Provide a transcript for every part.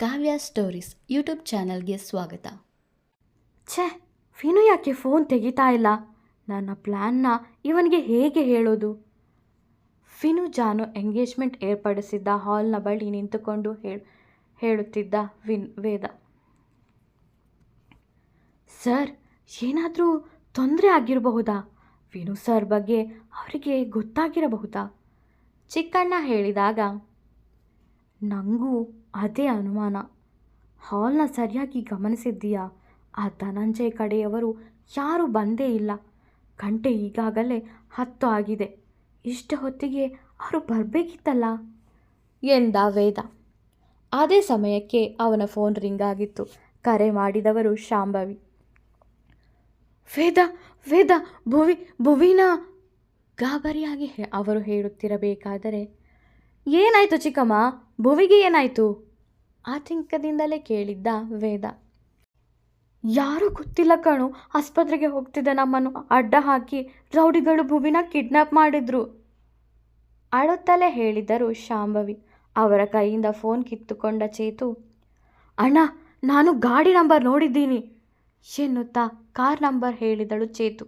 ಕಾವ್ಯ stories YouTube ಚಾನಲ್ಗೆ ಸ್ವಾಗತ. ಛೇ, ವಿನು ಯಾಕೆ ಫೋನ್ ತೆಗಿತಾ ಇಲ್ಲ? ನನ್ನ ಪ್ಲ್ಯಾನ್ನ ಇವನಿಗೆ ಹೇಗೆ ಹೇಳೋದು? ಫಿನು ಜಾನು ಎಂಗೇಜ್ಮೆಂಟ್ ಏರ್ಪಡಿಸಿದ್ದ ಹಾಲ್ನ ಬಳಿ ನಿಂತುಕೊಂಡು ಹೇಳು ಹೇಳುತ್ತಿದ್ದ ವಿನ್, ವೇದ. ಸರ್, ಏನಾದರೂ ತೊಂದರೆ ಆಗಿರಬಹುದಾ? ವಿನು ಸರ್ ಬಗ್ಗೆ ಅವರಿಗೆ ಗೊತ್ತಾಗಿರಬಹುದಾ? ಚಿಕ್ಕಣ್ಣ ಹೇಳಿದಾಗ ನನಗೂ ಅದೇ ಅನುಮಾನ. ಹಾಲ್ನ ಸರಿಯಾಗಿ ಗಮನಿಸಿದ್ದೀಯಾ? ಆ ಧನಂಜಯ ಕಡೆಯವರು ಯಾರೂ ಬಂದೇ ಇಲ್ಲ. ಗಂಟೆ ಈಗಾಗಲೇ ಹತ್ತು ಆಗಿದೆ. ಇಷ್ಟು ಹೊತ್ತಿಗೆ ಅವರು ಬರಬೇಕಿತ್ತಲ್ಲ? ಎಂದ ವೇದ. ಅದೇ ಸಮಯಕ್ಕೆ ಅವನ ಫೋನ್ ರಿಂಗ್ ಆಗಿತ್ತು. ಕರೆ ಮಾಡಿದವರು ಶಾಂಭವಿ. ವೇದ ವೇದ, ಭುವಿ, ಭುವಿನ? ಗಾಬರಿಯಾಗಿ ಅವರು ಹೇಳುತ್ತಿರಬೇಕಾದರೆ, ಏನಾಯಿತು ಚಿಕ್ಕಮ್ಮ? ಭುವಿಗೆ ಏನಾಯಿತು? ಆತಂಕದಿಂದಲೇ ಕೇಳಿದ್ದ ವೇದ. ಯಾರೂ ಗೊತ್ತಿಲ್ಲ ಕಣು, ಆಸ್ಪತ್ರೆಗೆ ಹೋಗ್ತಿದ್ದ ನಮ್ಮನ್ನು ಅಡ್ಡ ಹಾಕಿ ರೌಡಿಗಳು ಭುವಿನ ಕಿಡ್ನಾಪ್ ಮಾಡಿದ್ರು. ಅಳುತ್ತಲೇ ಹೇಳಿದರು ಶಾಂಭವಿ. ಅವರ ಕೈಯಿಂದ ಫೋನ್ ಕಿತ್ತುಕೊಂಡ ಚೇತು, ಅಣ್ಣ, ನಾನು ಗಾಡಿ ನಂಬರ್ ನೋಡಿದ್ದೀನಿ ಎನ್ನುತ್ತಾ ಕಾರ್ ನಂಬರ್ ಹೇಳಿದಳು ಚೇತು.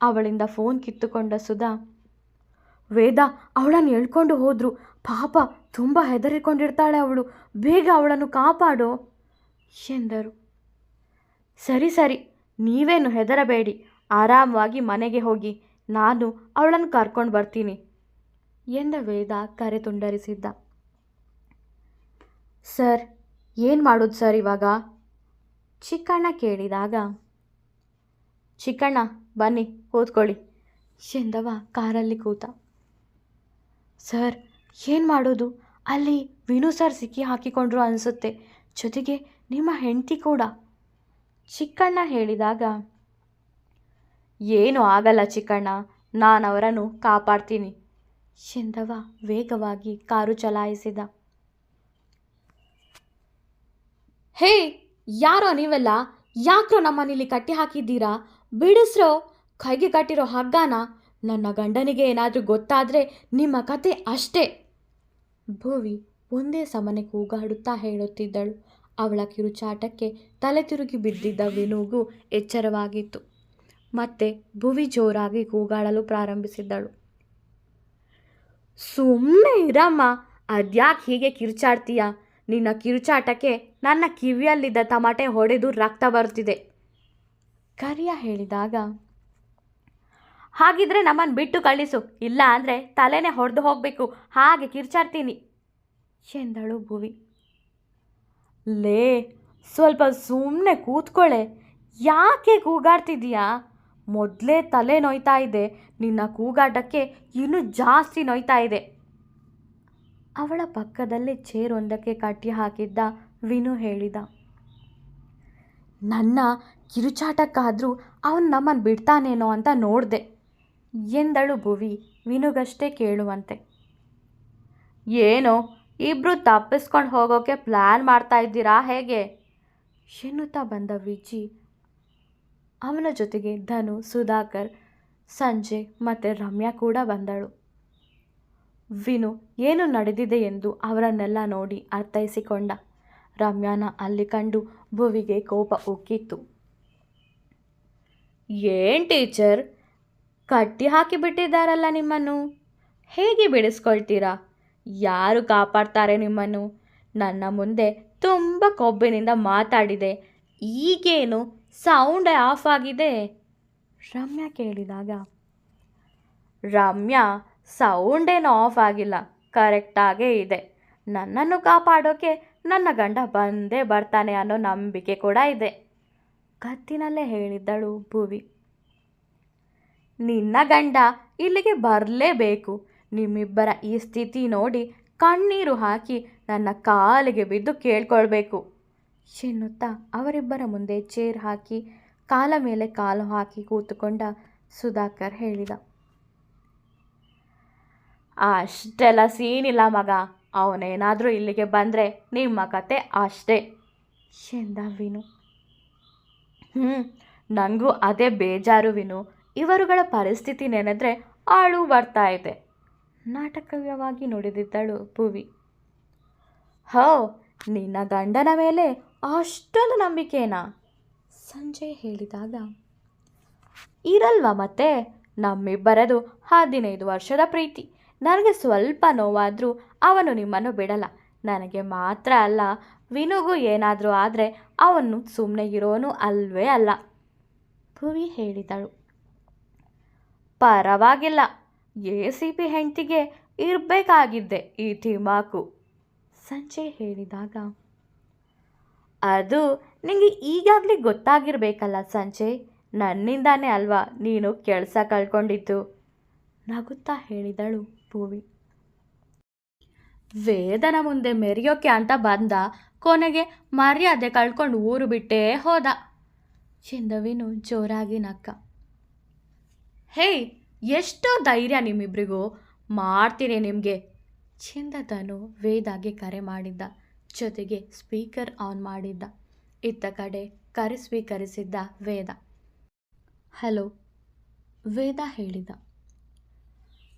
ಅವಳಿಂದ ಫೋನ್ ಕಿತ್ತುಕೊಂಡ ಸುಧಾ, ವೇದ, ಅವಳನ್ನು ಎಳ್ಕೊಂಡು ಹೋದ್ರು ಪಾಪ ತುಂಬ ಹೆದರಿಕೊಂಡಿರ್ತಾಳೆ ಅವಳು. ಬೇಗ ಅವಳನ್ನು ಕಾಪಾಡು ಎಂದರು. ಸರಿ ಸರಿ, ನೀವೇನು ಹೆದರಬೇಡಿ. ಆರಾಮವಾಗಿ ಮನೆಗೆ ಹೋಗಿ ನಾನು ಅವಳನ್ನು ಕರ್ಕೊಂಡು ಬರ್ತೀನಿ ಎಂದ ವೇದ ಕರೆ ತುಂಡರಿಸಿದ್ದ. ಸರ್, ಏನು ಮಾಡೋದು ಸರ್ ಇವಾಗ? ಚಿಕ್ಕಣ್ಣ ಕೇಳಿದಾಗ, ಚಿಕ್ಕಣ್ಣ, ಬನ್ನಿ, ಕೂತ್ಕೊಳ್ಳಿ ಎಂದವ ಕಾರಲ್ಲಿ ಕೂತ. ಸರ್ ಏನು ಮಾಡೋದು? ಅಲ್ಲಿ ವಿನು ಸರ್ ಸಿಕ್ಕಿ ಹಾಕಿಕೊಂಡ್ರು ಅನಿಸುತ್ತೆ. ಜೊತೆಗೆ ನಿಮ್ಮ ಹೆಂಡತಿ ಕೂಡ. ಚಿಕ್ಕಣ್ಣ ಹೇಳಿದಾಗ, ಏನು ಆಗಲ್ಲ ಚಿಕ್ಕಣ್ಣ ನಾನು ಅವರನ್ನು ಕಾಪಾಡ್ತೀನಿ, ಎಂದವ ವೇಗವಾಗಿ ಕಾರು ಚಲಾಯಿಸಿದ. ಹೇ, ಯಾರೋ ನೀವೆಲ್ಲ? ಯಾಕ್ರೋ ನಮ್ಮನೇಲಿ ಕಟ್ಟಿ ಹಾಕಿದ್ದೀರಾ ಬಿಡಿಸ್ರೋ? ಕೈಗೆ ಕಟ್ಟಿರೋ ಹಗ್ಗನ? ನನ್ನ ಗಂಡನಿಗೆ ಏನಾದರೂ ಗೊತ್ತಾದರೆ ನಿಮ್ಮ ಕತೆ ಅಷ್ಟೇ. ಭುವಿ ಒಂದೇ ಸಮನೆ ಕೂಗಾಡುತ್ತಾ ಹೇಳುತ್ತಿದ್ದಳು. ಅವಳ ಕಿರುಚಾಟಕ್ಕೆ ತಲೆ ತಿರುಗಿ ಬಿದ್ದಿದ್ದ ವಿನೂಗು ಎಚ್ಚರವಾಗಿತ್ತು. ಮತ್ತೆ ಭುವಿ ಜೋರಾಗಿ ಕೂಗಾಡಲು ಪ್ರಾರಂಭಿಸಿದ್ದಳು. ಸುಮ್ಮನೆ ಇರಮ್ಮ, ಅದ್ಯಾಕೆ ಹೀಗೆ ಕಿರುಚಾಡ್ತೀಯ? ನಿನ್ನ ಕಿರುಚಾಟಕ್ಕೆ ನನ್ನ ಕಿವಿಯಲ್ಲಿದ್ದ ತಮಟೆ ಹೊಡೆದು ರಕ್ತ ಬರುತ್ತಿದೆ. ಕರಿಯ ಹೇಳಿದಾಗ ಹಾಗಿದ್ರೆ ನಮ್ಮನ್ನು ಬಿಟ್ಟು ಕಳಿಸು. ಇಲ್ಲ ಅಂದರೆ ತಲೆನೇ ಹೊಡೆದು ಹೋಗಬೇಕು. ಹಾಗೆ ಕಿರ್ಚಾಡ್ತೀನಿ. ಎಂದಳು ಭುವಿ. ಲೇ, ಸ್ವಲ್ಪ ಸುಮ್ಮನೆ ಕೂತ್ಕೊಳ್ಳೆ ಯಾಕೆ ಕೂಗಾಡ್ತಿದ್ದೀಯಾ? ಮೊದಲೇ ತಲೆ ನೋಯ್ತಾ ಇದೆ. ನಿನ್ನ ಕೂಗಾಟಕ್ಕೆ ಇನ್ನೂ ಜಾಸ್ತಿ ನೋಯ್ತಾ ಇದೆ. ಅವಳ ಪಕ್ಕದಲ್ಲೇ ಚೇರ್ ಒಂದಕ್ಕೆ ಕಟ್ಟಿ ಹಾಕಿದ್ದ ವಿನು ಹೇಳಿದ. ನನ್ನ ಕಿರುಚಾಟಕ್ಕಾದರೂ ಅವನು ನಮ್ಮನ್ನು ಬಿಡ್ತಾನೇನೋ ಅಂತ ನೋಡಿದೆ. ಎಂದಳು ಭುವಿ ವಿನುಗಷ್ಟೇ ಕೇಳುವಂತೆ. ಏನು ಇಬ್ಬರು ತಪ್ಪಿಸ್ಕೊಂಡು ಹೋಗೋಕೆ ಪ್ಲ್ಯಾನ್ ಮಾಡ್ತಾ ಇದ್ದೀರಾ ಹೇಗೆ? ಎನ್ನುತ್ತಾ ಬಂದ ವಿಜಿ. ಅವನ ಜೊತೆಗೆ ಧನು, ಸುಧಾಕರ್, ಸಂಜೆ ಮತ್ತು ರಮ್ಯಾ ಕೂಡ ಬಂದಳು. ವಿನು, ಏನು ನಡೆದಿದೆ ಎಂದು ಅವರನ್ನೆಲ್ಲ ನೋಡಿ ಅರ್ಥೈಸಿಕೊಂಡ. ರಮ್ಯಾನ ಅಲ್ಲಿ ಕಂಡು ಭುವಿಗೆ ಕೋಪ ಉಕ್ಕಿತ್ತು. ಏನ್ ಟೀಚರ್? ಕಟ್ಟಿ ಹಾಕಿ ಬಿಟ್ಟಿದ್ದಾರಲ್ಲ ನಿಮ್ಮನ್ನು? ಹೇಗೆ ಬಿಡಿಸ್ಕೊಳ್ತೀರಾ? ಯಾರು ಕಾಪಾಡ್ತಾರೆ ನಿಮ್ಮನ್ನು? ನನ್ನ ಮುಂದೆ ತುಂಬ ಕೊಬ್ಬಿನಿಂದ ಮಾತಾಡಿದೆ. ಈಗೇನು ಸೌಂಡ್ ಆಫ್ ಆಗಿದೆ? ರಮ್ಯಾ ಕೇಳಿದಾಗ, ರಮ್ಯಾ ಸೌಂಡೇನು ಆಫ್ ಆಗಿಲ್ಲ. ಕರೆಕ್ಟಾಗೇ ಇದೆ. ನನ್ನನ್ನು ಕಾಪಾಡೋಕೆ ನನ್ನ ಗಂಡ ಬಂದೇ ಬರ್ತಾನೆ ಅನ್ನೋ ನಂಬಿಕೆ ಕೂಡ ಇದೆ. ಕತ್ತಿನಲ್ಲೇ ಹೇಳಿದ್ದಳು ಭುವಿ. ನಿನ್ನ ಗಂಡ ಇಲ್ಲಿಗೆ ಬರಲೇಬೇಕು. ನಿಮ್ಮಿಬ್ಬರ ಈ ಸ್ಥಿತಿ ನೋಡಿ ಕಣ್ಣೀರು ಹಾಕಿ ನನ್ನ ಕಾಲಿಗೆ ಬಿದ್ದು ಕೇಳ್ಕೊಳ್ಬೇಕು. ಎನ್ನುತ್ತಾ ಅವರಿಬ್ಬರ ಮುಂದೆ ಚೇರ್ ಹಾಕಿ ಕಾಲ ಮೇಲೆ ಕಾಲು ಹಾಕಿ ಕೂತುಕೊಂಡ ಸುಧಾಕರ್ ಹೇಳಿದ. ಅಷ್ಟೆಲ್ಲ ಸೀನಿಲ್ಲ ಮಗ. ಅವನೇನಾದರೂ ಇಲ್ಲಿಗೆ ಬಂದರೆ ನಿಮ್ಮ ಕತೆ ಅಷ್ಟೇ ಎಂದ ವಿನು. ಹ್ಞೂ ನನಗೂ ಅದೇ ಬೇಜಾರು ವಿನು. ಇವರುಗಳ ಪರಿಸ್ಥಿತಿ ನೆನೆದ್ರೆ ಆಳು ಬರ್ತಾ ಇದೆ. ನಾಟಕೀಯವಾಗಿ ನುಡಿದಿದ್ದಳು ಭುವಿ ಹೋ, ನಿನ್ನ ಗಂಡನ ಮೇಲೆ ಅಷ್ಟೊಂದು ನಂಬಿಕೆನಾ? ಸಂಜೆ ಹೇಳಿದಾಗ, ಇರಲ್ವಾ ಮತ್ತೆ? ನಮ್ಮಿಬ್ಬರದು ಹದಿನೈದು ವರ್ಷದ ಪ್ರೀತಿ. ನನಗೆ ಸ್ವಲ್ಪ ನೋವಾದರೂ ಅವನು ನಿಮ್ಮನ್ನು ಬಿಡಲ್ಲ. ನನಗೆ ಮಾತ್ರ ಅಲ್ಲ, ವಿನುಗೂ ಏನಾದರೂ ಆದರೆ ಅವನು ಸುಮ್ಮನೆ ಇರೋನು ಅಲ್ವೇ ಅಲ್ಲ. ಭುವಿ ಹೇಳಿದಳು. ಪರವಾಗಿಲ್ಲ. ಎ ಸಿ ಪಿ ಹೆಂಡತಿಗೆ ಇರಬೇಕಾಗಿದ್ದೆ ಈ ತಿಮಾಕು ಸಂಜೆ ಹೇಳಿದಾಗ, ಅದು ನಿಮಗೆ ಈಗಾಗಲೇ ಗೊತ್ತಾಗಿರಬೇಕಲ್ಲ ಸಂಜೆ? ನನ್ನಿಂದಾನೇ ಅಲ್ವಾ ನೀನು ಕೆಲಸ ಕಳ್ಕೊಂಡಿದ್ದು? ನಗುತ್ತಾ ಹೇಳಿದಳು ಭೂವಿ. ವೇದನ ಮುಂದೆ ಮೆರೆಯೋಕೆ ಅಂತ ಬಂದ ಕೊನೆಗೆ ಮರ್ಯಾದೆ ಕಳ್ಕೊಂಡು ಊರು ಬಿಟ್ಟೇ ಹೋದ. ಚಿಂದವಿನು ಜೋರಾಗಿ ನಕ್ಕ. ಹೇಯ್, ಎಷ್ಟೋ ಧೈರ್ಯ ನಿಮ್ಮಿಬ್ರಿಗೂ. ಮಾಡ್ತೀನಿ ನಿಮಗೆ. ಚಿಂದದನು ವೇದಾಗೆ ಕರೆ ಮಾಡಿದ್ದ. ಜೊತೆಗೆ ಸ್ಪೀಕರ್ ಆನ್ ಮಾಡಿದ್ದ. ಇತ್ತ ಕಡೆ ಕರೆ ಸ್ವೀಕರಿಸಿದ್ದ ವೇದ. ಹಲೋ, ವೇದ ಹೇಳಿದ.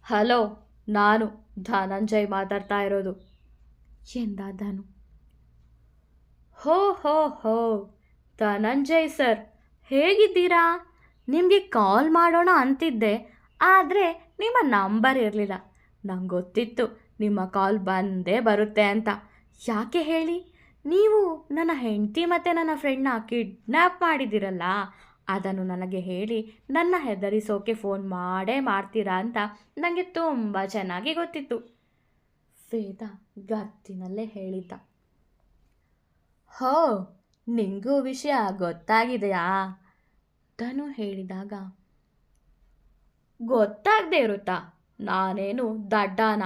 ಹಲೋ, ನಾನು ಧನಂಜಯ್ ಮಾತಾಡ್ತಾ ಇರೋದು. ಎಂದ ಧನು. ಹೋ ಹೋ ಹೋ, ಧನಂಜಯ್ ಸರ್, ಹೇಗಿದ್ದೀರಾ? ನಿಮಗೆ ಕಾಲ್ ಮಾಡೋಣ ಅಂತಿದ್ದೆ, ಆದರೆ ನಿಮ್ಮ ನಂಬರ್ ಇರಲಿಲ್ಲ. ನಂಗೆ ಗೊತ್ತಿತ್ತು ನಿಮ್ಮ ಕಾಲ್ ಬಂದೇ ಬರುತ್ತೆ ಅಂತ. ಯಾಕೆ ಹೇಳಿ? ನೀವು ನನ್ನ ಹೆಂಡತಿ ಮತ್ತು ನನ್ನ ಫ್ರೆಂಡ್ನ ಕಿಡ್ನ್ಯಾಪ್ ಮಾಡಿದ್ದೀರಲ್ಲ, ಅದನ್ನು ನನಗೆ ಹೇಳಿ ನನ್ನ ಹೆದರಿಸೋಕೆ ಫೋನ್ ಮಾಡೇ ಮಾಡ್ತೀರಾ ಅಂತ ನನಗೆ ತುಂಬ ಚೆನ್ನಾಗಿ ಗೊತ್ತಿತ್ತು. ವೇದ ಗತ್ತಿನಲ್ಲೇ ಹೇಳಿದ್ದ. ಹೋ, ನಿಂಗೂ ವಿಷಯ ಗೊತ್ತಾಗಿದೆಯಾ? ಧನು ಹೇಳಿದಾಗ, ಗೊತ್ತಾಗದೆ ಇರುತ್ತಾ? ನಾನೇನು ದಡ್ಡಾನ?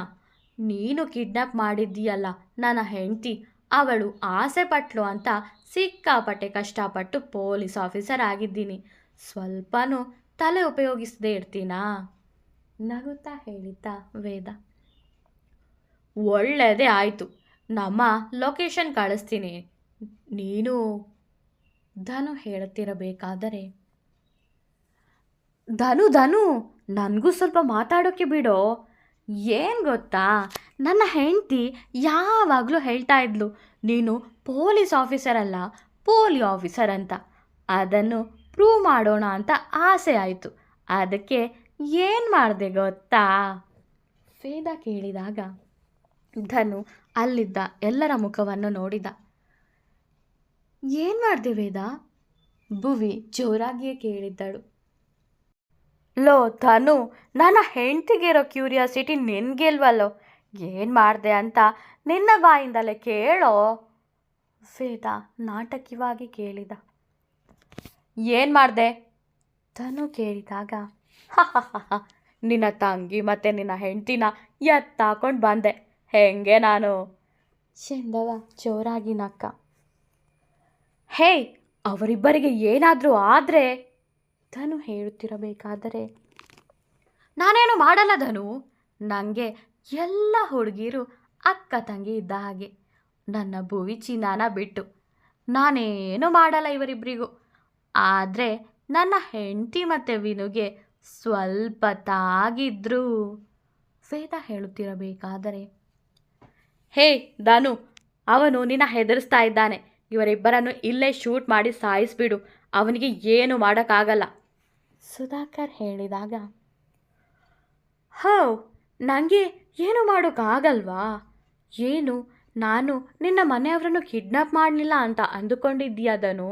ನೀನು ಕಿಡ್ನಾಪ್ ಮಾಡಿದ್ದೀಯಲ್ಲ, ನನ್ನ ಹೆಂಡತಿ. ಅವಳು ಆಸೆ ಪಟ್ಲು ಅಂತ ಸಿಕ್ಕಾಪಟ್ಟೆ ಕಷ್ಟಪಟ್ಟು ಪೊಲೀಸ್ ಆಫೀಸರ್ ಆಗಿದ್ದೀನಿ. ಸ್ವಲ್ಪನೂ ತಲೆ ಉಪಯೋಗಿಸದೇ ಇರ್ತೀನಾ? ನಗುತ್ತಾ ಹೇಳಿದ್ದ ವೇದ. ಒಳ್ಳೆಯದೇ ಆಯಿತು. ನಮ್ಮ ಲೊಕೇಶನ್ ಕಳಿಸ್ತೀನಿ. ನೀನು ಧನು ಹೇಳುತ್ತಿರಬೇಕಾದರೆ ಧನು ಧನು, ನನಗೂ ಸ್ವಲ್ಪ ಮಾತಾಡೋಕ್ಕೆ ಬಿಡೋ. ಏನು ಗೊತ್ತಾ? ನನ್ನ ಹೆಂಡತಿ ಯಾವಾಗಲೂ ಹೇಳ್ತಾ ಇದ್ಲು, ನೀನು ಪೊಲೀಸ್ ಆಫೀಸರ್ ಅಲ್ಲ, ಪೋಲಿ ಆಫೀಸರ್ ಅಂತ. ಅದನ್ನು ಪ್ರೂವ್ ಮಾಡೋಣ ಅಂತ ಆಸೆ ಆಯಿತು. ಅದಕ್ಕೆ ಏನು ಮಾಡಿದೆ ಗೊತ್ತಾ? ವೇದ ಕೇಳಿದಾಗ ಧನು ಅಲ್ಲಿದ್ದ ಎಲ್ಲರ ಮುಖವನ್ನು ನೋಡಿದ. ಏನು ಮಾಡಿದೆ ವೇದ ಭುವಿ ಜೋರಾಗಿಯೇ ಕೇಳಿದ್ದಳು. ಲೋ ತನು ನನ್ನ ಹೆಂಡ್ತಿಗಿರೋ ಕ್ಯೂರಿಯಾಸಿಟಿ ನಿನ್ಗೆಲ್ವಲ್ಲೋ ಏನು ಮಾಡಿದೆ ಅಂತ ನಿನ್ನ ಬಾಯಿಂದಲೇ ಕೇಳೋ? ವೇದ ನಾಟಕೀಯವಾಗಿ ಕೇಳಿದ. ಏನು ಮಾಡಿದೆ? ತನು ಕೇಳಿದಾಗ ನಿನ್ನ ತಂಗಿ ಮತ್ತು ನಿನ್ನ ಹೆಂಡ್ತಿನ ಎತ್ತಾಕೊಂಡು ಬಂದೆ. ಹೆಂಗೆ ನಾನು? ಚೆಂದವ ಜೋರಾಗಿ ನಕ್ಕ. ಹೇಯ್, ಅವರಿಬ್ಬರಿಗೆ ಏನಾದರೂ ಆದರೆ ಧನು ಹೇಳುತ್ತಿರಬೇಕಾದರೆ ನಾನೇನು ಮಾಡಲ್ಲ ಧನು ನನಗೆ ಎಲ್ಲ ಹುಡುಗಿರು ಅಕ್ಕ ತಂಗಿ ಇದ್ದ ಹಾಗೆ. ನನ್ನ ಭುವಿ ಚಿನ್ನಾನ ಬಿಟ್ಟು ನಾನೇನು ಮಾಡಲ್ಲ ಇವರಿಬ್ಬರಿಗೂ ಆದರೆ ನನ್ನ ಹೆಂಡತಿ ಮತ್ತು ವಿನುಗೆ ಸ್ವಲ್ಪ ತಾಗಿದ್ರು. ವೇದ ಹೇಳುತ್ತಿರಬೇಕಾದರೆ, ಹೇ ಧನು, ಅವನು ನಿನ್ನ ಹೆದರಿಸ್ತಾ ಇದ್ದಾನೆ. ಇವರಿಬ್ಬರನ್ನು ಇಲ್ಲೇ ಶೂಟ್ ಮಾಡಿ ಸಾಯಿಸ್ಬಿಡು. ಅವನಿಗೆ ಏನು ಮಾಡೋಕ್ಕಾಗಲ್ಲ. ಸುಧಾಕರ್ ಹೇಳಿದಾಗ ಹೌ ನನಗೆ ಏನು ಮಾಡೋಕ್ಕಾಗಲ್ವಾ ಏನು ನಾನು ನಿನ್ನ ಮನೆಯವರನ್ನು ಕಿಡ್ನಾಪ್ ಮಾಡಲಿಲ್ಲ ಅಂತ ಅಂದುಕೊಂಡಿದ್ದೀಯದನು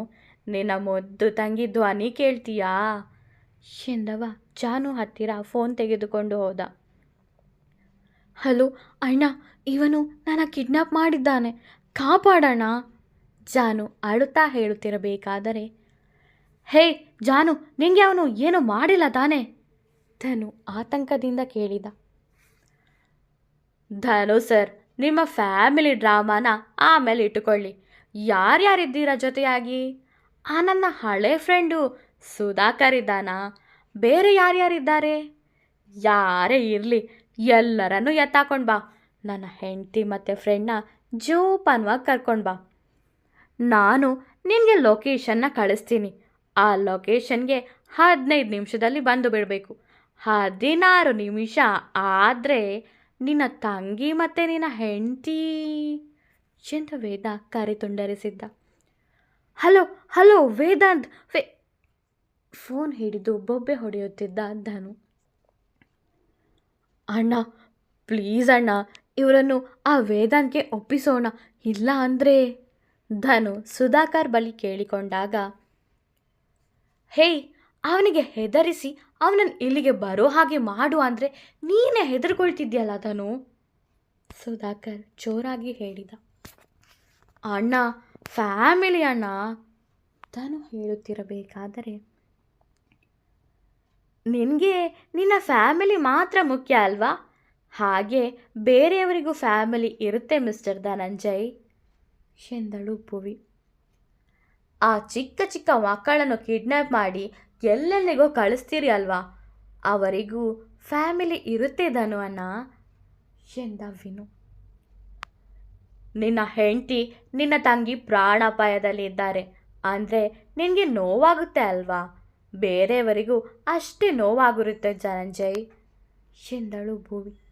ನಿನ್ನ ಮೊದ್ದು ತಂಗಿ ಧ್ವನಿ ಕೇಳ್ತೀಯಾ? ಎಂದವ ಜಾನು ಹತ್ತಿರ ಫೋನ್ ತೆಗೆದುಕೊಂಡು ಹೋದ. ಹಲೋ ಅಣ್ಣ ಇವನು ನನ್ನ ಕಿಡ್ನಾಪ್ ಮಾಡಿದ್ದಾನೆ. ಕಾಪಾಡೋಣ ಜಾನು ಅಳುತ್ತಾ ಹೇಳುತ್ತಿರಬೇಕಾದರೆ ಹೇ ಜಾನು, ನಿಂಗೆ ಅವನು ಏನು ಮಾಡಿಲ್ಲ ತಾನೆ? ಧನು ಆತಂಕದಿಂದ ಕೇಳಿದ. ಧನು ಸರ್, ನಿಮ್ಮ ಫ್ಯಾಮಿಲಿ ಡ್ರಾಮಾನ ಆಮೇಲೆ ಇಟ್ಟುಕೊಳ್ಳಿ. ಯಾರ್ಯಾರಿದ್ದೀರಾ ಜೊತೆಯಾಗಿ? ಆ ನನ್ನ ಹಳೆ ಫ್ರೆಂಡು ಸುಧಾಕರ್ ಇದ್ದಾನಾ? ಬೇರೆ ಯಾರ್ಯಾರಿದ್ದಾರೆ? ಯಾರೇ ಇರಲಿ, ಎಲ್ಲರನ್ನು ಎತ್ತಾಕೊಂಡು ಬಾ. ನನ್ನ ಹೆಂಡತಿ ಮತ್ತು ಫ್ರೆಂಡ್ನ ಜೋಪಾನವಾಗಿ ಕರ್ಕೊಂಡು ಬಾ. ನಾನು ನಿನಗೆ ಲೊಕೇಶನ್ನ ಕಳಿಸ್ತೀನಿ. ಆ ಲೊಕೇಶನ್ಗೆ ಹದಿನೈದು ನಿಮಿಷದಲ್ಲಿ ಬಂದು ಬಿಡಬೇಕು. ಹದಿನಾರು ನಿಮಿಷ ಆದರೆ ನಿನ್ನ ತಂಗಿ ಮತ್ತು ನಿನ್ನ ಹೆಂಡತಿ. ಎಂದು ವೇದ ಕರೆ ತುಂಡರಿಸಿದ್ದ. ಹಲೋ ಹಲೋ ವೇದಾಂತ್ ವೇ ಫೋನ್ ಹಿಡಿದು ಬೊಬ್ಬೆ ಹೊಡೆಯುತ್ತಿದ್ದ ಧನು. ಅಣ್ಣ, ಪ್ಲೀಸ್ ಅಣ್ಣ, ಇವರನ್ನು ಆ ವೇದಾಂತ್ಗೆ ಒಪ್ಪಿಸೋಣ, ಇಲ್ಲ ಅಂದರೆ? ಧನು ಸುಧಾಕರ್ ಬಳಿ ಕೇಳಿಕೊಂಡಾಗ ಹೇಯ್ ಅವನಿಗೆ ಹೆದರಿಸಿ ಅವನನ್ನು ಇಲ್ಲಿಗೆ ಬರೋ ಹಾಗೆ ಮಾಡು ಅಂದರೆ ನೀನೇ ಹೆದರ್ಕೊಳ್ತಿದ್ಯಲ್ಲ ತಾನು? ಸುಧಾಕರ್ ಜೋರಾಗಿ ಹೇಳಿದ. ಅಣ್ಣ, ಫ್ಯಾಮಿಲಿ ಅಣ್ಣ, ತಾನು ಹೇಳುತ್ತಿರಬೇಕಾದರೆ ನಿನಗೆ ನಿನ್ನ ಫ್ಯಾಮಿಲಿ ಮಾತ್ರ ಮುಖ್ಯ ಅಲ್ವಾ? ಹಾಗೆ ಬೇರೆಯವರಿಗೂ ಫ್ಯಾಮಿಲಿ ಇರುತ್ತೆ ಮಿಸ್ಟರ್ ಧನಂಜಯ್, ಎಂದಳು ಭುವಿ ಆ ಚಿಕ್ಕ ಚಿಕ್ಕ ಮಕ್ಕಳನ್ನು ಕಿಡ್ನ್ಯಾಪ್ ಮಾಡಿ ಎಲ್ಲೆಲ್ಲಿಗೋ ಕಳಿಸ್ತೀರಿ ಅಲ್ವಾ? ಅವರಿಗೂ ಫ್ಯಾಮಿಲಿ ಇರುತ್ತೆ ಧನು ಅಣ್ಣ ಎಂದ ವಿನು. ನಿನ್ನ ಹೆಂಡತಿ ನಿನ್ನ ತಂಗಿ ಪ್ರಾಣಾಪಾಯದಲ್ಲಿ ಇದ್ದಾರೆ ಅಂದರೆ ನಿನಗೆ ನೋವಾಗುತ್ತೆ ಅಲ್ವಾ? ಬೇರೆಯವರಿಗೂ ಅಷ್ಟೇ ನೋವಾಗಿರುತ್ತೆ ಜನಂಜಯ್ ಎಂದಳು ಭೂವಿ.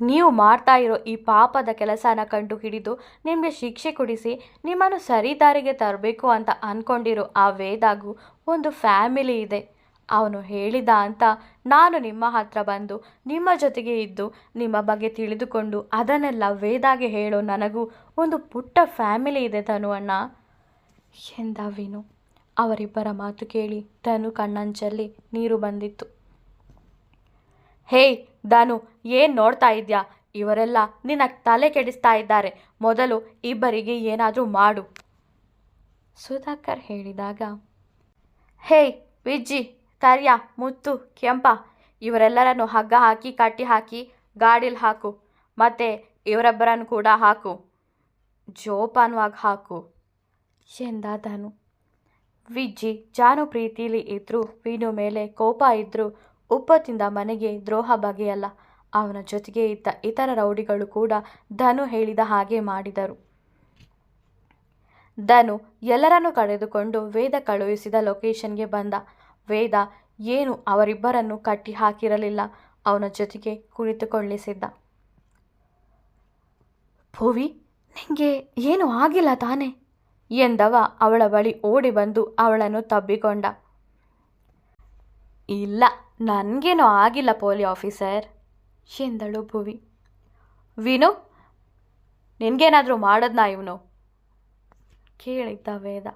ನೀವು ಮಾಡ್ತಾ ಇರೋ ಈ ಪಾಪದ ಕೆಲಸನ ಕಂಡು ಹಿಡಿದು ನಿಮಗೆ ಶಿಕ್ಷೆ ಕೊಡಿಸಿ ನಿಮ್ಮನ್ನು ಸರಿದಾರಿಗೆ ತರಬೇಕು ಅಂತ ಅಂದ್ಕೊಂಡಿರೋ ಆ ವೇದಾಗೂ ಒಂದು ಫ್ಯಾಮಿಲಿ ಇದೆ. ಅವನು ಹೇಳಿದ ಅಂತ ನಾನು ನಿಮ್ಮ ಹತ್ರ ಬಂದು ನಿಮ್ಮ ಜೊತೆಗೆ ಇದ್ದು ನಿಮ್ಮ ಬಗ್ಗೆ ತಿಳಿದುಕೊಂಡು ಅದನ್ನೆಲ್ಲ ವೇದಾಗೆ ಹೇಳೋ ನನಗೂ ಒಂದು ಪುಟ್ಟ ಫ್ಯಾಮಿಲಿ ಇದೆ ತನು ಅಣ್ಣ. ಎಂದ ವಿನು, ಅವರಿಬ್ಬರ ಮಾತು ಕೇಳಿ ತನು ಕಣ್ಣಂಚಲ್ಲಿ ನೀರು ಬಂದಿತ್ತು. ಹೇಯ್ ಧನು ಏನು ನೋಡ್ತಾ ಇದ್ಯಾ? ಇವರೆಲ್ಲ ನಿನ್ನ ತಲೆ ಕೆಡಿಸ್ತಾ ಇದ್ದಾರೆ. ಮೊದಲು ಇಬ್ಬರಿಗೆ ಏನಾದರೂ ಮಾಡು. ಸುಧಾಕರ್ ಹೇಳಿದಾಗ ಹೇಯ್ ವಿಜ್ಜಿ ಕರ್ಯ ಮುತ್ತು, ಕೆಂಪ, ಇವರೆಲ್ಲರನ್ನು ಹಗ್ಗ ಹಾಕಿ, ಕಟ್ಟಿ ಹಾಕಿ, ಗಾಡಿಲಿ ಹಾಕು. ಮತ್ತು ಇವರೊಬ್ಬರನ್ನು ಕೂಡ ಹಾಕು. ಜೋಪಾನವಾಗಿ ಹಾಕು. ಎಂದ ಧನು ವಿಜ್ಜಿ, ಜಾನು ಪ್ರೀತಿಲಿ ಇದ್ದರೂ ವೀನು ಮೇಲೆ ಕೋಪ ಇದ್ದರೂ ಉಪ್ಪತ್ತಿಂದ ಮನೆಗೆ ದ್ರೋಹ ಬಗೆಯಲ್ಲ. ಅವನ ಜೊತೆಗೆ ಇದ್ದ ಇತರ ರೌಡಿಗಳು ಕೂಡ ಧನು ಹೇಳಿದ ಹಾಗೆ ಮಾಡಿದರು. ಧನು ಎಲ್ಲರನ್ನು ಕರೆದುಕೊಂಡು ವೇದ ಕಳುಹಿಸಿದ ಲೊಕೇಶನ್ಗೆ ಬಂದ. ವೇದ ಏನು ಅವರಿಬ್ಬರನ್ನು ಕಟ್ಟಿ ಹಾಕಿರಲಿಲ್ಲ. ಅವನ ಜೊತೆಗೆ ಕುಳಿತುಕೊಳ್ಳಿಸಿದ್ದ. ಭುವಿ ನಿಂಗೆ ಏನು ಆಗಿಲ್ಲ ತಾನೆ? ಎಂದವ ಅವಳ ಬಳಿ ಓಡಿ ಬಂದು ಅವಳನ್ನು ತಬ್ಬಿಕೊಂಡ. ಇಲ್ಲ ನನಗೇನೂ ಆಗಿಲ್ಲ ಪೋಲಿ ಆಫೀಸರ್. ಎಂದಳು ಭುವಿ. ವಿನು, ನಿನಗೇನಾದರೂ ಮಾಡದ್ನಾ ಇವನು? ಕೇಳಿದ್ದ ವೇದ.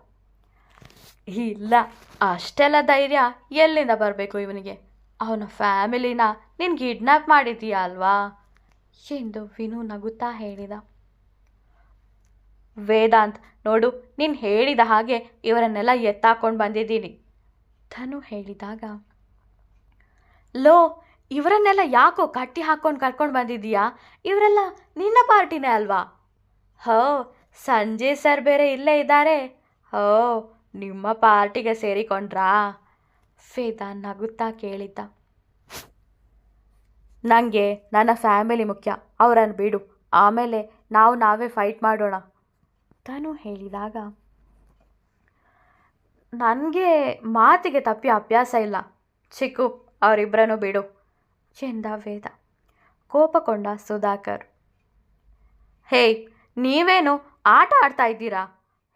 ಇಲ್ಲ, ಅಷ್ಟೆಲ್ಲ ಧೈರ್ಯ ಎಲ್ಲಿಂದ ಬರಬೇಕು ಇವನಿಗೆ? ಅವನ ಫ್ಯಾಮಿಲಿನ ನಿನ್ಗೆ ಕಿಡ್ನಾಪ್ ಮಾಡಿದೀಯ ಅಲ್ವಾ? ಎಂದು ವಿನು ನಗುತ್ತಾ ಹೇಳಿದ. ವೇದಾಂತ್, ನೋಡು, ನೀನು ಹೇಳಿದ ಹಾಗೆ ಇವರನ್ನೆಲ್ಲ ಎತ್ತಾಕೊಂಡು ಬಂದಿದ್ದೀನಿ. ತನು ಹೇಳಿದಾಗ ಲೋ, ಇವರನ್ನೆಲ್ಲ ಯಾಕೋ ಕಟ್ಟಿ ಹಾಕೊಂಡು ಕರ್ಕೊಂಡು ಬಂದಿದ್ದೀಯಾ? ಇವರೆಲ್ಲ ನಿನ್ನ ಪಾರ್ಟಿನೇ ಅಲ್ವಾ? ಹೋ, ಸಂಜೆ ಸರ್ ಬೇರೆ ಇಲ್ಲೇ ಇದ್ದಾರೆ. ಹೋ, ನಿಮ್ಮ ಪಾರ್ಟಿಗೆ ಸೇರಿಕೊಂಡ್ರಾ? ಫೇದಾ ನಗುತ್ತಾ ಕೇಳಿದ್ದ. ನನಗೆ ನನ್ನ ಫ್ಯಾಮಿಲಿ ಮುಖ್ಯ, ಅವರನ್ನು ಬಿಡು. ಆಮೇಲೆ ನಾವು ನಾವೇ ಫೈಟ್ ಮಾಡೋಣ. ತಾನು ಹೇಳಿದಾಗ, ನನಗೆ ಮಾತಿಗೆ ತಪ್ಪಿ ಅಭ್ಯಾಸ ಇಲ್ಲ. ಚಿಕ್ಕು ಅವರಿಬ್ಬರನ್ನು ಬಿಡು. ಎಂದ ವೇದ. ಕೋಪಕೊಂಡ ಸುಧಾಕರ್. ಹೇಯ್ ನೀವೇನು ಆಟ ಆಡ್ತಾ ಇದ್ದೀರಾ?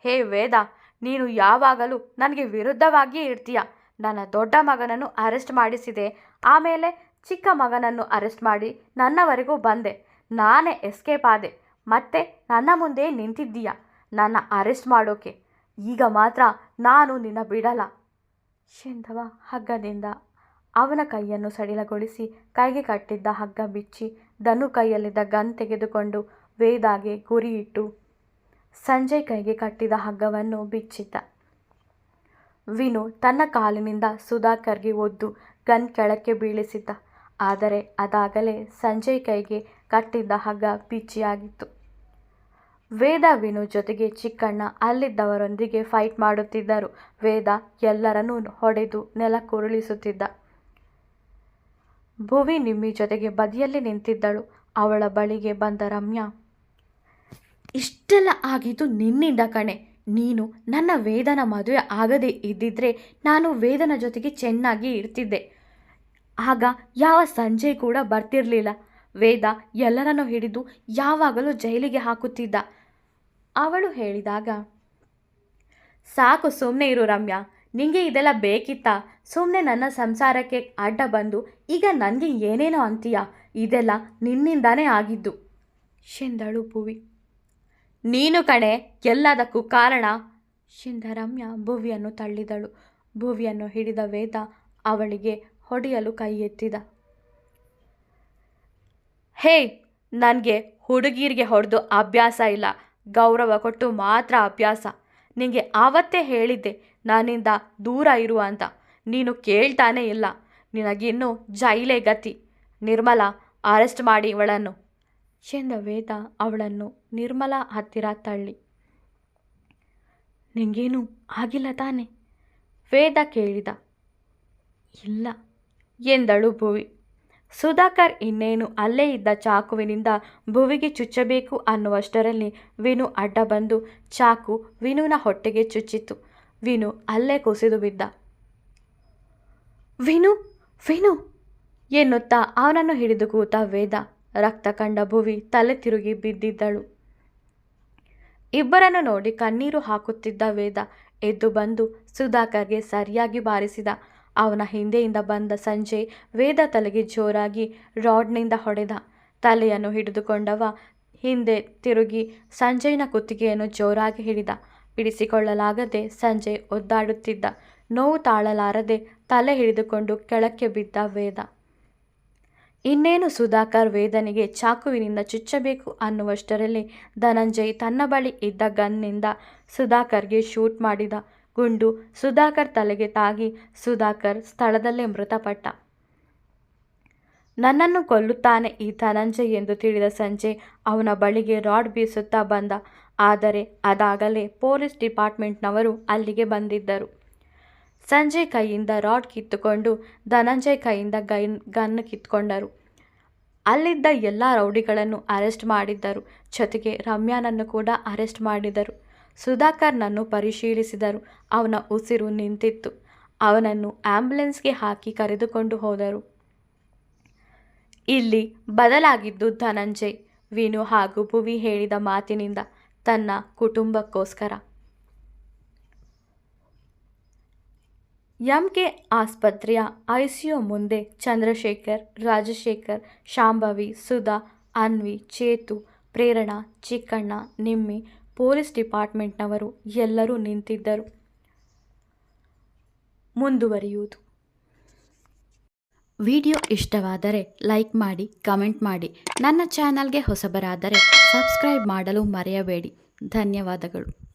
ಹೇ ವೇದ, ನೀನು ಯಾವಾಗಲೂ ನನಗೆ ವಿರುದ್ಧವಾಗಿಯೇ ಇರ್ತೀಯ? ನನ್ನ ದೊಡ್ಡ ಮಗನನ್ನು ಅರೆಸ್ಟ್ ಮಾಡಿಸಿದೆ. ಆಮೇಲೆ ಚಿಕ್ಕ ಮಗನನ್ನು ಅರೆಸ್ಟ್ ಮಾಡಿ ನನ್ನವರೆಗೂ ಬಂದೆ. ನಾನೇ ಎಸ್ಕೇಪ್ ಆದೆ. ಮತ್ತೆ ನನ್ನ ಮುಂದೆ ನಿಂತಿದ್ದೀಯ? ನನ್ನ ಅರೆಸ್ಟ್ ಮಾಡೋಕೆ. ಈಗ ಮಾತ್ರ ನಾನು ನಿನ್ನ ಬಿಡಲ್ಲ. ಶೆಂಧವ ಹಗ್ಗದಿಂದ. ಅವನ ಕೈಯನ್ನು ಸಡಿಲಗೊಳಿಸಿ ಕೈಗೆ ಕಟ್ಟಿದ್ದ ಹಗ್ಗ ಬಿಚ್ಚಿ ಧನು ಕೈಯಲ್ಲಿದ್ದ ಗನ್ ತೆಗೆದುಕೊಂಡು ವೇದಾಗೆ ಗುರಿಯಿಟ್ಟು ಸಂಜಯ್ ಕೈಗೆ ಕಟ್ಟಿದ ಹಗ್ಗವನ್ನು ಬಿಚ್ಚಿದ್ದ. ವಿನು ತನ್ನ ಕಾಲಿನಿಂದ ಸುಧಾಕರ್ಗೆ ಒದ್ದು ಗನ್ ಕೆಳಕ್ಕೆ ಬೀಳಿಸಿದ್ದ. ಆದರೆ ಅದಾಗಲೇ ಸಂಜಯ್ ಕೈಗೆ ಕಟ್ಟಿದ್ದ ಹಗ್ಗ ಬಿಚ್ಚಿಯಾಗಿತ್ತು. ವೇದ ವಿನು ಜೊತೆಗೆ ಚಿಕ್ಕಣ್ಣ ಅಲ್ಲಿದ್ದವರೊಂದಿಗೆ ಫೈಟ್ ಮಾಡುತ್ತಿದ್ದರು. ವೇದ ಎಲ್ಲರನ್ನೂ ಹೊಡೆದು ನೆಲಕ್ಕುರುಳಿಸುತ್ತಿದ್ದ. ಭುವಿ ನಿಮ್ಮಿ ಜೊತೆಗೆ ಬದಿಯಲ್ಲಿ ನಿಂತಿದ್ದಳು. ಅವಳ ಬಳಿಗೆ ಬಂದ ರಮ್ಯಾ, ಇಷ್ಟೆಲ್ಲ ಆಗಿದ್ದು ನಿನ್ನಿಂದ ಕಣೆ. ನೀನು ನನ್ನ ವೇದನ ಮದುವೆ ಆಗದೇ ಇದ್ದಿದ್ರೆ ನಾನು ವೇದನ ಜೊತೆಗೆ ಚೆನ್ನಾಗಿ ಇರ್ತಿದ್ದೆ. ಆಗ ಯಾವ ಸಂಜೆ ಕೂಡ ಬರ್ತಿರಲಿಲ್ಲ. ವೇದ ಎಲ್ಲರನ್ನು ಹಿಡಿದು ಯಾವಾಗಲೂ ಜೈಲಿಗೆ ಹಾಕುತ್ತಿದ್ದ. ಅವಳು ಹೇಳಿದಾಗ, ಸಾಕು ಸುಮ್ಮನೆ ಇರು ರಮ್ಯಾ. ನಿಂಗೆ ಇದೆಲ್ಲ ಬೇಕಿತ್ತಾ? ಸುಮ್ಮನೆ ನನ್ನ ಸಂಸಾರಕ್ಕೆ ಅಡ್ಡ ಬಂದು ಈಗ ನನಗೆ ಏನೇನೋ ಅಂತೀಯ? ಇದೆಲ್ಲ ನಿನ್ನಿಂದಾನೇ ಆಗಿದ್ದು. ಶಿಂದಳು ಭುವಿ. ನೀನು ಕಣೆ ಎಲ್ಲದಕ್ಕೂ ಕಾರಣ? ಶಿಂದ ರಮ್ಯಾ ಭುವಿಯನ್ನು ತಳ್ಳಿದಳು. ಭುವಿಯನ್ನು ಹಿಡಿದ ವೇದ ಅವಳಿಗೆ ಹೊಡೆಯಲು ಕೈ ಎತ್ತಿದ. ಹೇ ನನಗೆ ಹುಡುಗಿರಿಗೆ ಹೊಡೆದು ಅಭ್ಯಾಸ ಇಲ್ಲ. ಗೌರವ ಕೊಟ್ಟು ಮಾತ್ರ ಅಭ್ಯಾಸ. ನಿಂಗೆ ಆವತ್ತೇ ಹೇಳಿದ್ದೆ ನನ್ನಿಂದ ದೂರ ಇರು ಅಂತ. ನೀನು ಕೇಳ್ತಾನೇ ಇಲ್ಲ. ನಿನಗಿನ್ನೂ ಜೈಲೇ ಗತಿ. ನಿರ್ಮಲಾ ಅರೆಸ್ಟ್ ಮಾಡಿ ಇವಳನ್ನು. ಎಂದ ವೇದ ಅವಳನ್ನು ನಿರ್ಮಲಾ ಹತ್ತಿರ ತಳ್ಳಿ. ನಿಂಗೇನು ಆಗಿಲ್ಲ ತಾನೆ? ವೇದ ಕೇಳಿದ. ಇಲ್ಲ, ಎಂದಳು ಭುವಿ. ಸುಧಾಕರ್ ಇನ್ನೇನು ಅಲ್ಲೇ ಇದ್ದ ಚಾಕುವಿನಿಂದ ಭುವಿಗೆ ಚುಚ್ಚಬೇಕು ಅನ್ನುವಷ್ಟರಲ್ಲಿ ವಿನು ಅಡ್ಡ ಬಂದು ಚಾಕು ವಿನುನ ಹೊಟ್ಟೆಗೆ ಚುಚ್ಚಿತು ವಿನು ಅಲ್ಲೇ ಕುಸಿದು ಬಿದ್ದ. ವಿನು ವಿನು ಎನ್ನುತ್ತಾ ಅವನನ್ನು ಹಿಡಿದು ಕೂತ ವೇದ ರಕ್ತ ಕಂಡ ಭುವಿ ತಲೆ ತಿರುಗಿ ಬಿದ್ದಿದ್ದಳು. ಇಬ್ಬರನ್ನು ನೋಡಿ ಕಣ್ಣೀರು ಹಾಕುತ್ತಿದ್ದ ವೇದ ಎದ್ದು ಬಂದು ಸುಧಾಕರ್ಗೆ ಸರಿಯಾಗಿ ಬಾರಿಸಿದ. ಅವನ ಹಿಂದೆಯಿಂದ ಬಂದ ಸಂಜೆ ವೇದ ತಲೆಗೆ ಜೋರಾಗಿ ರಾಡ್ನಿಂದ ಹೊಡೆದ. ತಲೆಯನ್ನು ಹಿಡಿದುಕೊಂಡವ ಹಿಂದೆ ತಿರುಗಿ ಸಂಜಯ್ನ ಕುತ್ತಿಗೆಯನ್ನು ಜೋರಾಗಿ ಹಿಡಿದ. ಬಿಡಿಸಿಕೊಳ್ಳಲಾಗದೆ ಸಂಜೆ ಒದ್ದಾಡುತ್ತಿದ್ದ. ನೋವು ತಾಳಲಾರದೆ ತಲೆ ಹಿಡಿದುಕೊಂಡು ಕೆಳಕ್ಕೆ ಬಿದ್ದ ವೇದ. ಇನ್ನೇನು ಸುಧಾಕರ್ ವೇದನಿಗೆ ಚಾಕುವಿನಿಂದ ಚುಚ್ಚಬೇಕು ಅನ್ನುವಷ್ಟರಲ್ಲಿ ಧನಂಜಯ್ ತನ್ನ ಬಳಿ ಇದ್ದ ಗನ್ನಿಂದ ಸುಧಾಕರ್ಗೆ ಶೂಟ್ ಮಾಡಿದ ಗುಂಡು ಸುಧಾಕರ್ ತಲೆಗೆ ತಾಗಿ ಸುಧಾಕರ್ ಸ್ಥಳದಲ್ಲೇ ಮೃತಪಟ್ಟ. ನನ್ನನ್ನು ಕೊಲ್ಲುತ್ತಾನೆ ಈ ಧನಂಜಯ್ ಎಂದು ತಿಳಿದ ಸಂಜೆ ಅವನ ಬಳಿಗೆ ರಾಡ್ ಬೀಸುತ್ತಾ ಬಂದ. ಆದರೆ ಅದಾಗಲೇ ಪೊಲೀಸ್ ಡಿಪಾರ್ಟ್ಮೆಂಟ್ನವರು ಅಲ್ಲಿಗೆ ಬಂದಿದ್ದರು. ಸಂಜಯ್ ಕೈಯಿಂದ ರಾಡ್ ಕಿತ್ತುಕೊಂಡು ಧನಂಜಯ್ ಕೈಯಿಂದ ಗೈನ್, ಗನ್ ಕಿತ್ಕೊಂಡರು. ಅಲ್ಲಿದ್ದ ಎಲ್ಲ ರೌಡಿಗಳನ್ನು ಅರೆಸ್ಟ್ ಮಾಡಿದ್ದರು. ಜೊತೆಗೆ ರಮ್ಯಾನನ್ನು ಕೂಡ ಅರೆಸ್ಟ್ ಮಾಡಿದರು ಸುಧಾಕರ್ನನ್ನು ಪರಿಶೀಲಿಸಿದರು. ಅವನ ಉಸಿರು ನಿಂತಿತ್ತು. ಅವನನ್ನು ಆಂಬ್ಯುಲೆನ್ಸ್ಗೆ ಹಾಕಿ ಕರೆದುಕೊಂಡು ಹೋದರು. ಇಲ್ಲಿ ಬದಲಾಗಿದ್ದು ಧನಂಜಯ್, ವಿನು ಹಾಗೂ ಭುವಿ ಹೇಳಿದ ಮಾತಿನಿಂದ ತನ್ನ ಕುಟುಂಬಕ್ಕೋಸ್ಕರ. ಎಂ ಕೆ ಆಸ್ಪತ್ರೆಯ ಐಸಿಯು ಮುಂದೆ ಚಂದ್ರಶೇಖರ್, ರಾಜಶೇಖರ್, ಶಾಂಭವಿ, ಸುಧಾ, ಅನ್ವಿ, ಚೇತು, ಪ್ರೇರಣಾ, ಚಿಕ್ಕಣ್ಣ, ನಿಮ್ಮಿ ಪೊಲೀಸ್ ಡಿಪಾರ್ಟ್ಮೆಂಟ್ನವರು ಎಲ್ಲರೂ ನಿಂತಿದ್ದರು. ಮುಂದುವರಿಯುವುದು. ವಿಡಿಯೋ ಇಷ್ಟವಾದರೆ ಲೈಕ್ ಮಾಡಿ ಕಮೆಂಟ್ ಮಾಡಿ. ನನ್ನ ಚಾನಲ್ಗೆ ಹೊಸಬರಾದರೆ ಸಬ್ಸ್ಕ್ರೈಬ್ ಮಾಡಲು ಮರೆಯಬೇಡಿ. ಧನ್ಯವಾದಗಳು.